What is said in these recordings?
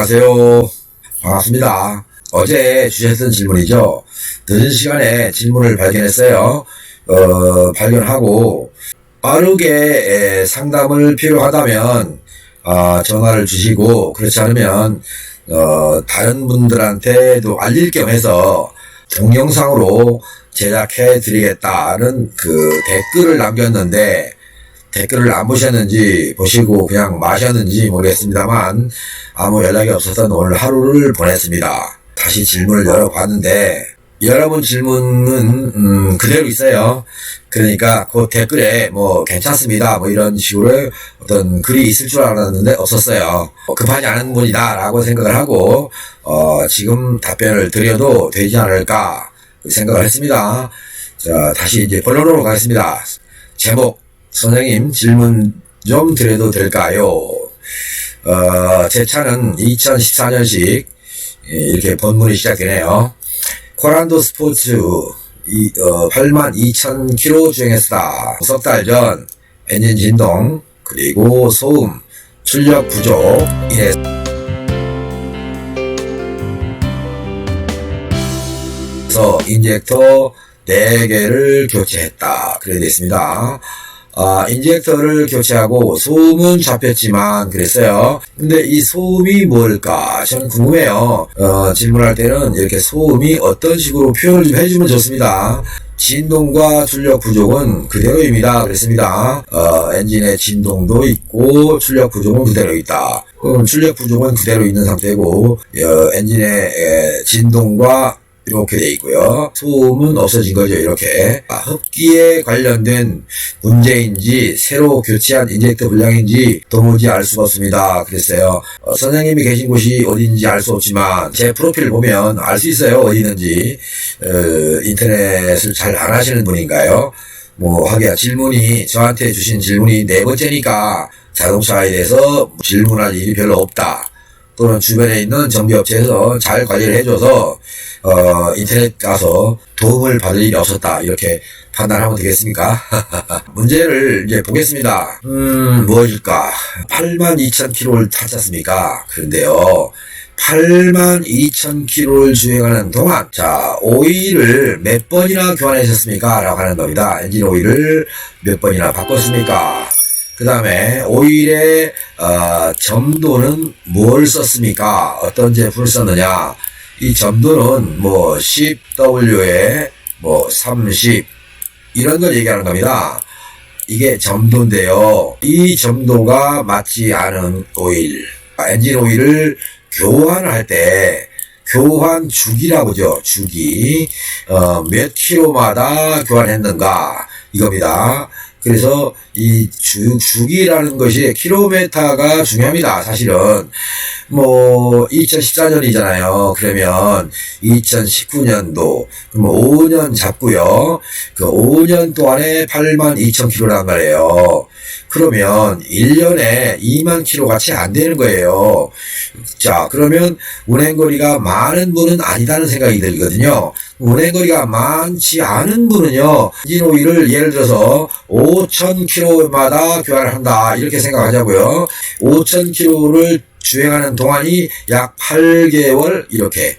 안녕하세요. 반갑습니다. 어제 주셨던 질문이죠. 늦은 시간에 질문을 발견했어요. 어, 발견하고 빠르게 에, 상담을 필요하다면 아, 전화를 주시고 그렇지 않으면 어, 다른 분들한테도 알릴 겸 해서 동영상으로 제작해 드리겠다는 그 댓글을 남겼는데 댓글을 안 보셨는지 보시고 그냥 마셨는지 모르겠습니다만 아무 연락이 없어서 오늘 하루를 보냈습니다. 다시 질문을 열어봤는데 여러분 질문은 음, 그대로 있어요. 그러니까 그 댓글에 뭐 괜찮습니다 뭐 이런 식으로 어떤 글이 있을 줄 알았는데 없었어요. 어, 급하지 않은 분이다라고 생각을 하고 어, 지금 답변을 드려도 되지 않을까 생각을 했습니다. 자 다시 이제 본론으로 가겠습니다. 제목 선생님 질문 좀 드려도 될까요? 어, 제 차는 2014년식 이렇게 본문이 시작되네요. 코란도 스포츠 이, 어, 8만 2천 킬로 주행했다. 석 달 전 엔진 진동 그리고 소음 출력 부족 이래 그래서 인젝터 4개를 교체했다. 그래 되어 있습니다. 아, 인젝터를 교체하고 소음은 잡혔지만 그랬어요. 근데 이 소음이 뭘까? 저는 궁금해요. 어, 질문할 때는 이렇게 소음이 어떤 식으로 표현을 좀 해주면 좋습니다. 진동과 출력 부족은 그대로입니다. 그랬습니다. 어, 엔진의 진동도 있고 출력 부족은 그대로 있다. 그럼 출력 부족은 그대로 있는 상태고 어, 엔진의 에, 진동과 이렇게 돼 있고요. 소음은 없어진 거죠. 이렇게 아, 흡기에 관련된 문제인지 새로 교체한 인젝터 불량인지 도무지 알 수가 없습니다. 그랬어요. 어, 선생님이 계신 곳이 어딘지 알 수 없지만 제 프로필을 보면 알 수 있어요. 어디 있는지 어, 인터넷을 잘 안 하시는 분인가요? 뭐 하기야 질문이 저한테 주신 질문이 네 번째니까 자동차에 대해서 질문할 일이 별로 없다. 또는 주변에 있는 정비업체에서 잘 관리를 해줘서 어, 인터넷 가서 도움을 받을 일이 없었다 이렇게 판단하면 되겠습니까? 문제를 이제 보겠습니다. 음 무엇일까? 8만 2천 킬로를 탔지 않습니까? 그런데요. 8만 2천 킬로를 주행하는 동안 자 오일을 몇 번이나 교환하셨습니까? 라고 하는 겁니다. 엔진 오일을 몇 번이나 바꿨습니까? 그 다음에 오일의 어, 점도는 뭘 썼습니까? 어떤 제품을 썼느냐? 이 점도는 뭐 10W에 뭐 30 이런 걸 얘기하는 겁니다. 이게 점도인데요. 이 점도가 맞지 않은 오일, 엔진 오일을 교환할 때 교환 주기라고죠. 주기 어, 몇 킬로마다 교환했는가 이겁니다. 그래서 이 주, 주기라는 것이 킬로메타가 중요합니다. 사실은 뭐 2014년이잖아요. 그러면 2019년도 그럼 5년 잡고요. 그 5년 동안에 8만 2천 킬로란 말이에요. 그러면 1년에 2만 킬로가 채 안 되는 거예요. 자, 그러면 운행거리가 많은 분은 아니다는 생각이 들거든요. 운행거리가 많지 않은 분은요, 오일을 예를 들어서 5천 킬로 마다 교환을 한다. 이렇게 생각하자고요. 5천 킬로를 주행하는 동안이 약 8개월, 이렇게.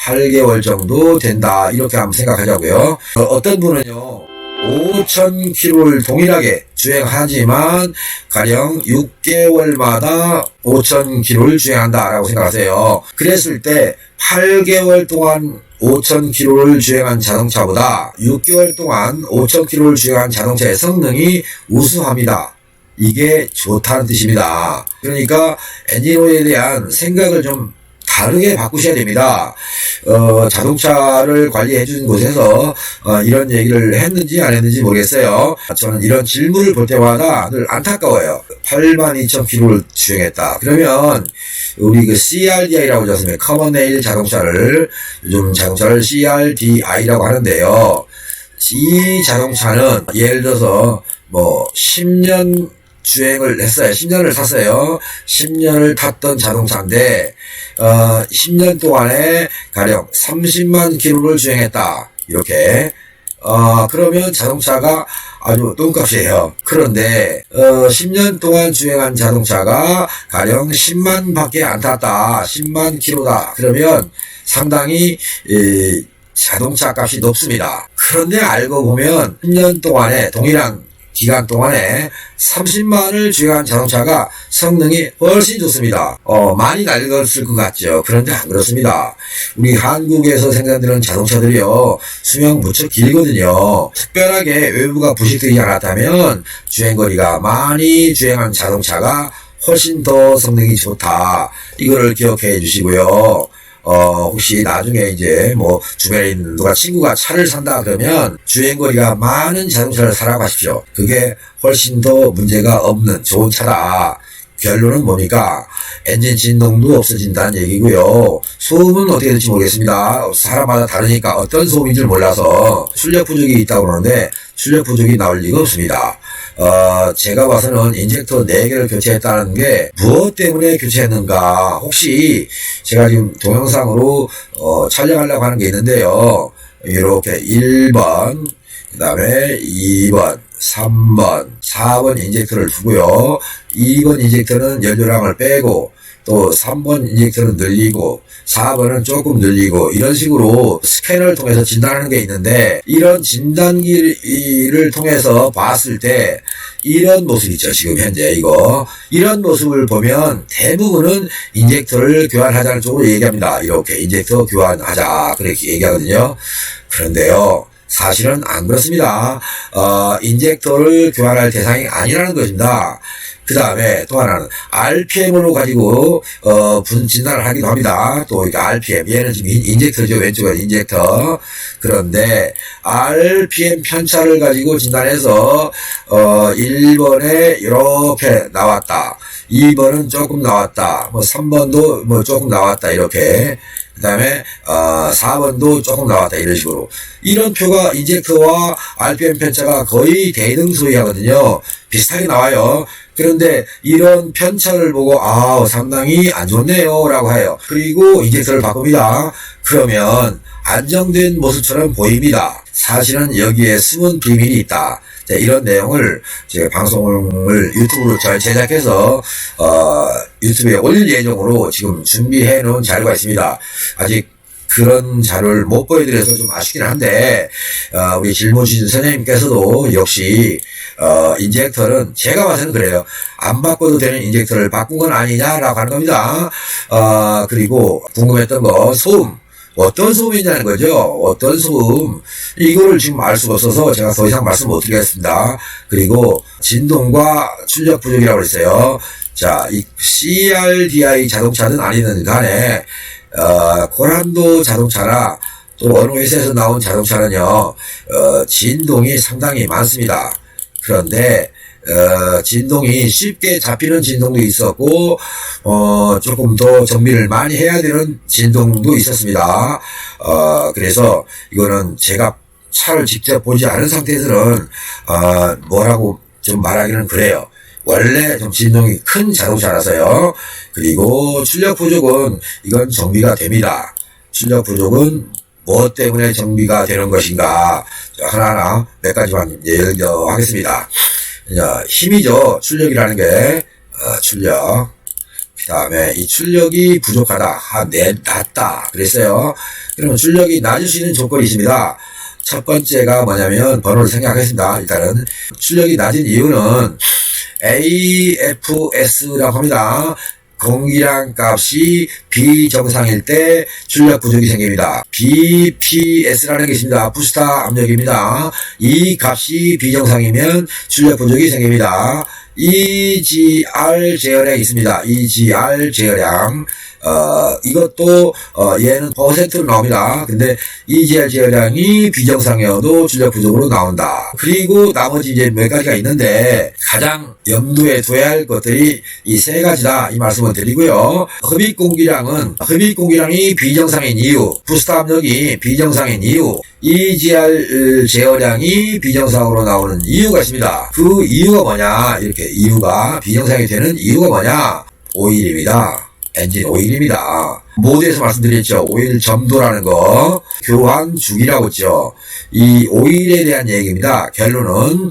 8개월 정도 된다. 이렇게 한번 생각하자고요. 어, 어떤 분은요, 5,000km를 동일하게 주행하지만 가령 6개월마다 5,000km를 주행한다라고 생각하세요. 그랬을 때 8개월 동안 5,000km를 주행한 자동차보다 6개월 동안 5,000km를 주행한 자동차의 성능이 우수합니다. 이게 좋다는 뜻입니다. 그러니까 엔진오일에 대한 생각을 좀 다르게 바꾸셔야 됩니다. 어, 자동차를 관리해 주는 곳에서 어, 이런 얘기를 했는지 안 했는지 모르겠어요. 저는 이런 질문을 볼 때마다 늘 안타까워요. 8만 2천 킬로를 주행했다. 그러면 우리 그 CRDI라고 않습니까? 커먼네일 자동차를 요즘 자동차를 CRDI라고 하는데요. 이 자동차는 예를 들어서 뭐 10년 주행을 했어요. 10년을 탔어요. 10년을 탔던 자동차인데, 어, 10년 동안에 가령 30만 킬로를 주행했다. 이렇게, 어, 그러면 자동차가 아주 똥값이에요. 그런데, 어, 10년 동안 주행한 자동차가 가령 10만 밖에 안 탔다. 10만 킬로다. 그러면 상당히, 이, 자동차 값이 높습니다. 그런데 알고 보면 10년 동안에 동일한 기간 동안에 30만을 주행한 자동차가 성능이 훨씬 좋습니다. 어, 많이 낡았을 것 같죠. 그런데 안 그렇습니다. 우리 한국에서 생산되는 자동차들이요, 수명 무척 길거든요. 특별하게 외부가 부식되지 않았다면 주행거리가 많이 주행한 자동차가 훨씬 더 성능이 좋다. 이거를 기억해 주시고요. 어, 혹시 나중에 이제 뭐 주변에 있는 누가 친구가 차를 산다 그러면 주행거리가 많은 자동차를 사라고 하십시오. 그게 훨씬 더 문제가 없는 좋은 차다. 결론은 뭡니까? 엔진 진동도 없어진다는 얘기고요. 소음은 어떻게 될지 모르겠습니다. 사람마다 다르니까 어떤 소음인 줄 몰라서 출력 부족이 있다고 그러는데 출력 부족이 나올 리가 없습니다. 어, 제가 봐서는 인젝터 4개를 교체했다는 게 무엇 때문에 교체했는가 혹시 제가 지금 동영상으로 어, 촬영하려고 하는 게 있는데요. 이렇게 1번 그 다음에 2번 3번, 4번 인젝터를 두고요. 2번 인젝터는 연료량을 빼고 또 3번 인젝터는 늘리고 4번은 조금 늘리고 이런 식으로 스캐너를 통해서 진단하는 게 있는데 이런 진단기를 통해서 봤을 때 이런 모습 있죠 지금 현재 이거. 이런 모습을 보면 대부분은 인젝터를 교환하자는 쪽으로 얘기합니다. 이렇게 인젝터 교환하자. 그렇게 얘기하거든요. 그런데요 사실은 안 그렇습니다. 어, 인젝터를 교환할 대상이 아니라는 것입니다. 그 다음에 또 하나는 RPM으로 가지고 어, 분 진단을 하기도 합니다. 또 RPM 얘는 지금 인젝터죠 왼쪽은 인젝터 그런데 RPM 편차를 가지고 진단해서 어, 1번에 이렇게 나왔다. 2번은 조금 나왔다. 뭐 3번도 뭐 조금 나왔다. 이렇게. 그 다음에, 어, 4번도 조금 나왔다. 이런 식으로. 이런 표가 인젝터와 RPM 편차가 거의 대등소이 하거든요. 비슷하게 나와요. 그런데 이런 편차를 보고, 아 상당히 안 좋네요. 라고 해요. 그리고 인젝터를 바꿉니다. 그러면 안정된 모습처럼 보입니다. 사실은 여기에 숨은 비밀이 있다. 자, 이런 내용을 제가 방송을 유튜브로 잘 제작해서 어, 유튜브에 올릴 예정으로 지금 준비해 놓은 자료가 있습니다. 아직 그런 자료를 못 보여드려서 좀 아쉽긴 한데 어, 우리 질문 주신 선생님께서도 역시 어, 인젝터는 제가 봐서는 그래요. 안 바꿔도 되는 인젝터를 바꾼 건 아니냐라고 하는 겁니다. 어, 그리고 궁금했던 거 소음 어떤 소음이냐는 거죠. 어떤 소음. 이거를 지금 알 수가 없어서 제가 더 이상 말씀 못 드리겠습니다. 그리고 진동과 출력 부족이라고 그랬어요. 자, 이 CRDI 자동차든 아니든 간에, 어, 고란도 자동차나 또 어느 회사에서 나온 자동차는요, 어, 진동이 상당히 많습니다. 그런데, 어, 진동이 쉽게 잡히는 진동도 있었고, 어, 조금 더 정비를 많이 해야 되는 진동도 있었습니다. 어, 그래서 이거는 제가 차를 직접 보지 않은 상태에서는, 어, 뭐라고 좀 말하기는 그래요. 원래 좀 진동이 큰 자동차라서요. 그리고 출력 부족은 이건 정비가 됩니다. 출력 부족은 무엇 때문에 정비가 되는 것인가 하나하나 몇 가지만 예를 들어 하겠습니다. 자, 힘이죠. 출력이라는 게, 어, 출력. 그 다음에 이 출력이 부족하다. 아, 내, 낮다. 그랬어요. 그러면 출력이 낮을 수 있는 조건이 있습니다. 첫 번째가 뭐냐면, 번호를 생각하겠습니다. 일단은, 출력이 낮은 이유는 AFS라고 합니다. 공기량 값이 비정상일 때 출력 부족이 생깁니다. BPS라는 게 있습니다. 부스타 압력입니다. 이 값이 비정상이면 출력 부족이 생깁니다. EGR 제어량이 있습니다. EGR 제어량. 어, 이것도, 어, 얘는 퍼센트로 나옵니다. 근데 EGR 제어량이 비정상이어도 출력 부족으로 나온다. 그리고 나머지 이제 몇 가지가 있는데, 가장 염두에 둬야 할 것들이 이 세 가지다. 이 말씀을 드리고요. 흡입 공기량은, 흡입 공기량이 비정상인 이유, 부스트 압력이 비정상인 이유, EGR 제어량이 비정상으로 나오는 이유가 있습니다. 그 이유가 뭐냐? 이렇게 이유가 비정상이 되는 이유가 뭐냐? 오일입니다. 엔진 오일입니다. 모두에서 말씀드렸죠. 오일 점도라는 거, 교환 주기라고 했죠. 이 오일에 대한 얘기입니다. 결론은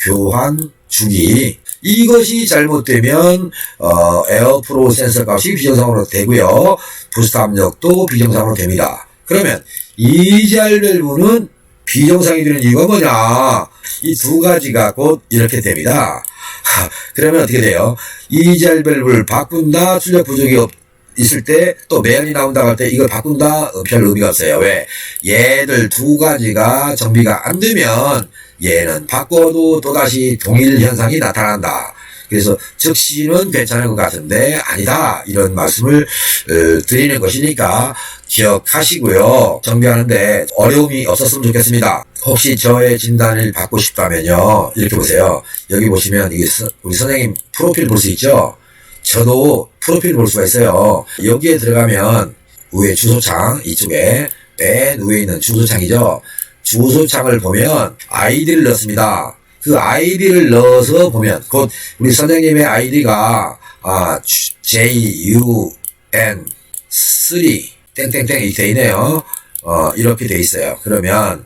교환 주기. 이것이 잘못되면 어, 에어프로 센서 값이 비정상으로 되고요. 부스트 압력도 비정상으로 됩니다. 그러면 이잘 밸브는 비정상이 되는 이유가 뭐냐? 이 두 가지가 곧 이렇게 됩니다. 하, 그러면 어떻게 돼요? 이잘 밸브를 바꾼다 출력 부족이 없, 있을 때 또 매연이 나온다고 할때 이걸 바꾼다 어, 별 의미가 없어요. 왜? 얘들 두 가지가 정비가 안 되면 얘는 바꿔도 또다시 동일 현상이 나타난다. 그래서 즉시는 괜찮은 것 같은데 아니다. 이런 말씀을 어, 드리는 것이니까 기억하시고요. 정비하는데 어려움이 없었으면 좋겠습니다. 혹시 저의 진단을 받고 싶다면요. 이렇게 보세요. 여기 보시면 이게 서- 우리 선생님 프로필 볼 수 있죠? 저도 프로필 볼 수가 있어요. 여기에 들어가면 위에 주소창 이쪽에 맨 위에 있는 주소창이죠? 주소창을 보면 아이디를 넣습니다. 그 아이디를 넣어서 보면 곧 우리 선생님의 아이디가 아, J U N 3 땡땡땡 이렇게 돼 있네요. 어, 이렇게 돼 있어요. 그러면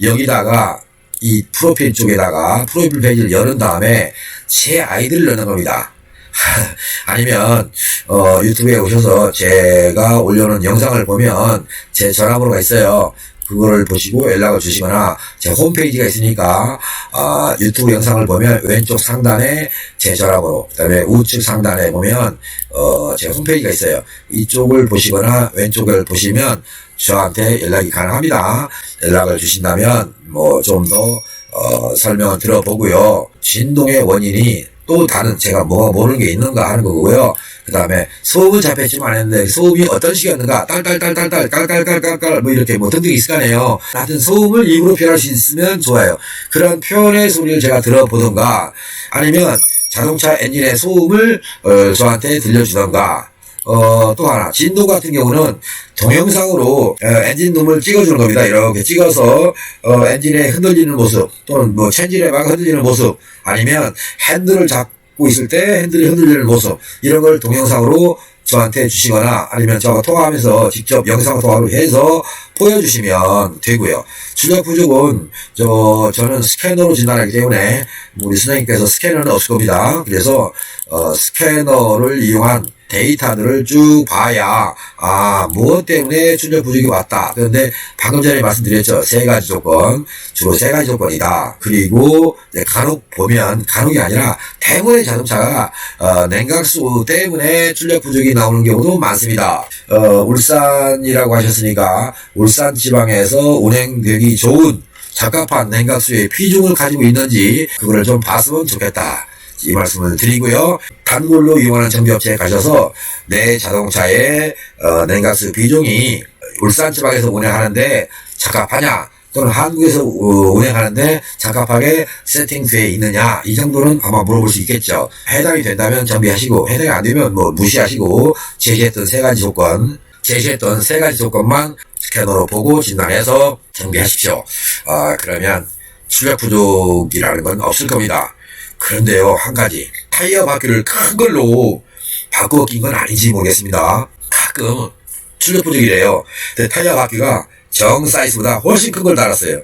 여기다가 이 프로필 쪽에다가 프로필 페이지를 열은 다음에 제 아이디를 넣는 겁니다. 아니면 어, 유튜브에 오셔서 제가 올려놓은 영상을 보면 제 전화번호가 있어요. 그거를 보시고 연락을 주시거나 제 홈페이지가 있으니까 아, 유튜브 영상을 보면 왼쪽 상단에 제 전화번호 그다음에 우측 상단에 보면 어, 제 홈페이지가 있어요. 이쪽을 보시거나 왼쪽을 보시면 저한테 연락이 가능합니다. 연락을 주신다면 뭐 좀더 어, 설명을 들어보고요. 진동의 원인이 또 다른 제가 뭐가 모르는 게 있는가 하는 거고요. 그 다음에 소음은 잡혔지만 했는데 소음이 어떤 식이었는가 딸딸딸딸딸 깔깔깔깔깔 뭐 이렇게 뭐 등등이 있을 거 아니에요. 하여튼 소음을 입으로 표현할 수 있으면 좋아요. 그런 표현의 소리를 제가 들어보던가 아니면 자동차 엔진의 소음을 어, 저한테 들려주던가 어, 또 하나, 진도 같은 경우는 동영상으로 어, 엔진 룸을 찍어주는 겁니다. 이렇게 찍어서 어, 엔진의 흔들리는 모습 또는 뭐 체인지에 막 흔들리는 모습 아니면 핸들을 잡고 있을 때 핸들이 흔들리는 모습 이런 걸 동영상으로 저한테 주시거나 아니면 저하고 통화하면서 직접 영상 통화로 해서 보여주시면 되고요. 출력 부족은 저 저는 스캐너로 진단하기 때문에 우리 선생님께서 스캐너는 없을 겁니다. 그래서 어, 스캐너를 이용한 데이터들을 쭉 봐야 아 무엇 때문에 출력 부족이 왔다. 그런데 방금 전에 말씀드렸죠 세 가지 조건 주로 세 가지 조건이다. 그리고 간혹 보면 간혹이 아니라 대부분의 자동차가 어, 냉각수 때문에 출력 부족이 나오는 경우도 많습니다. 어, 울산이라고 하셨으니까 울산 지방에서 운행되기 좋은 적합한 냉각수의 피중을 가지고 있는지 그거를 좀 봤으면 좋겠다. 이 말씀을 드리고요. 단골로 이용하는 정비업체에 가셔서 내 자동차의 어, 냉각수 비중이 울산 지방에서 운행하는데 적합하냐 또는 한국에서 어, 운행하는데 적합하게 세팅되어 있느냐 이 정도는 아마 물어볼 수 있겠죠. 해당이 된다면 정비하시고 해당이 안 되면 뭐 무시하시고 제시했던 세 가지 조건 제시했던 세 가지 조건만 스캐너로 보고 진단해서 정비하십시오. 아, 그러면 출력 부족이라는 건 없을 겁니다. 그런데요, 한 가지. 타이어 바퀴를 큰 걸로 바꾸어 낀 건 아닌지 모르겠습니다. 가끔 출력 부족이래요. 근데 타이어 바퀴가 정 사이즈보다 훨씬 큰 걸 달았어요.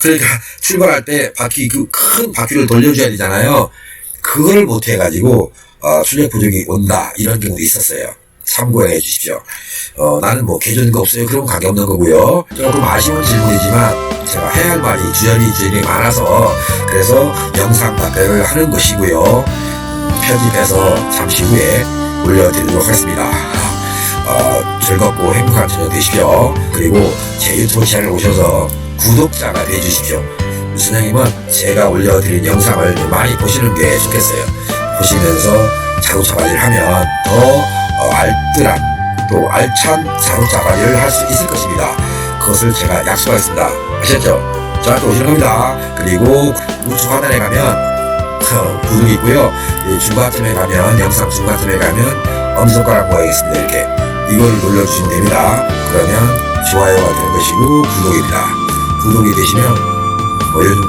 그러니까 출발할 때 바퀴, 그 큰 바퀴를 돌려줘야 되잖아요. 그걸 못 해가지고, 어, 출력 부족이 온다. 이런 경우도 있었어요. 참고해 주십시오. 어, 나는 뭐 개조는 거 없어요. 그럼 관계없는 거고요. 조금 아쉬운 질문이지만 제가 해야 할 말이 주저리 주저리 많아서 그래서 영상 답변을 하는 것이고요. 편집해서 잠시 후에 올려드리도록 하겠습니다. 어, 즐겁고 행복한 저녁 되십시오. 그리고 제 유튜브 채널에 오셔서 구독자가 되주십시오. 선생님은 제가 올려드린 영상을 많이 보시는 게 좋겠어요. 보시면서 자동차 관리를 하면 더 어, 알뜰한 또 알찬 자동차 관리를 할 수 있을 것입니다. 그것을 제가 약속하겠습니다. 아셨죠? 저한테 오시는 겁니다. 그리고 우측 하단에 가면 어, 구독이 있고요. 이 중간쯤에 가면 영상 중간쯤에 가면 엄지손가락 모양이 있습니다. 이렇게 이걸 눌러주시면 됩니다. 그러면 좋아요가 되는 것이고 구독입니다. 구독이 되시면 뭐 요즘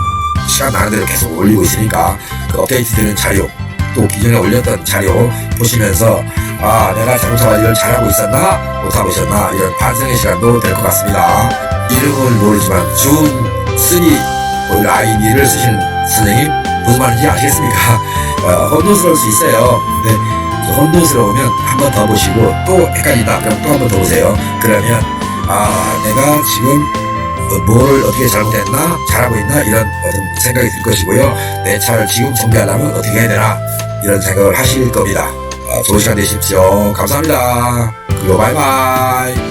시간 나는 대로 계속 올리고 있으니까 그 업데이트되는 자료 또 기존에 올렸던 자료 보시면서 아 내가 자동차 관리를 잘하고 있었나 못하고 있었나 이런 반성의 시간도 될 것 같습니다. 이름을 모르지만 준 쓰리 오일 아이디를 쓰시는 선생님 무슨 말인지 아시겠습니까? 어, 혼돈스러울 수 있어요. 근데 혼돈스러우면 한 번 더 보시고 또 헷갈린다 그럼 또 한 번 더 보세요. 그러면 아 내가 지금 어, 뭘 어떻게 잘못했나 잘하고 있나 이런 어떤 생각이 들 것이고요. 내 차를 지금 정비하려면 어떻게 해야 되나 이런 생각을 하실 겁니다. 아, 좋은 시간 되십시오. 감사합니다. 그리고 바이바이.